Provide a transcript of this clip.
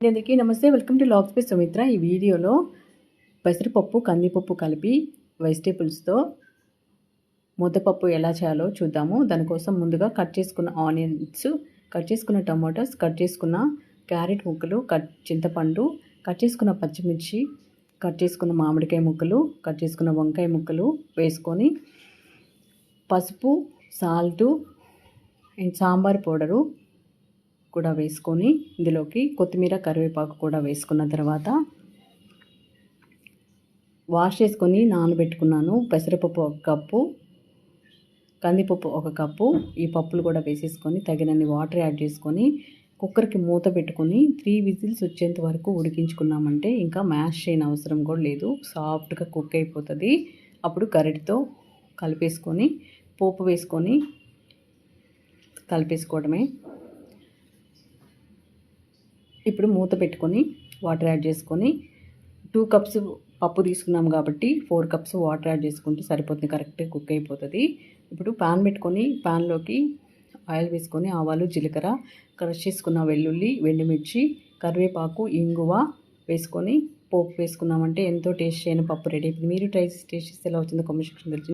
అందరికీ నమస్తే. Welcome to log space Sumitra ఈ వీడియోలో పెసరపప్పు కందిపప్పు కలిపి వెజిటేబుల్స్తో ముద్దపప్పు ఎలా చేయాలో చూద్దాము. దానికోసం ముందుగా కట్ చేసుకున్న ఆనియన్స్ కట్ చేసుకున్న టమాటోస్ కట్ చేసుకున్న క్యారెట్ ముక్కలు కట్ చింతపండు కట్ చేసుకున్న పచ్చిమిర్చి కట్ చేసుకున్న మామిడికాయ ముక్కలు కట్ చేసుకున్న వంకాయ ముక్కలు వేసుకొని పసుపు సాల్టు అండ్ సాంబార్ పౌడరు కూడా వేసుకొని ఇందులోకి కొత్తిమీర కరివేపాకు కూడా వేసుకున్న తర్వాత వాష్ చేసుకొని నానబెట్టుకున్నాను. పెసరపప్పు ఒక కప్పు కందిపప్పు ఒక కప్పు ఈ పప్పులు కూడా వేసేసుకొని తగినన్ని వాటర్ యాడ్ చేసుకొని కుక్కర్కి మూత పెట్టుకొని త్రీ విజిల్స్ వచ్చేంత వరకు ఉడికించుకున్నామంటే ఇంకా మ్యాష్ చేయని అవసరం కూడా లేదు. సాఫ్ట్గా కుక్ అయిపోతుంది. అప్పుడు గరిటితో కలిపేసుకొని పోపు వేసుకొని కలిపేసుకోవడమే. ఇప్పుడు మూత పెట్టుకొని వాటర్ యాడ్ చేసుకొని టూ కప్స్ పప్పు తీసుకున్నాం కాబట్టి ఫోర్ కప్స్ వాటర్ యాడ్ చేసుకుంటే సరిపోతుంది కరెక్ట్గా కుక్ అయిపోతుంది. ఇప్పుడు పాన్ పెట్టుకొని పాన్లోకి ఆయిల్ వేసుకొని ఆవాలు జీలకర్ర క్రష్ చేసుకున్న వెల్లుల్లి వెండిమిర్చి కరివేపాకు ఇంగువ వేసుకొని పోపు వేసుకున్నామంటే ఎంతో టేస్ట్ అయిన పప్పు రెడీ అయిపోయింది. మీరు ట్రై టేస్ట్ చేస్తే ఎలా వచ్చిందో కామెంట్ సెక్షన్ తెలిసి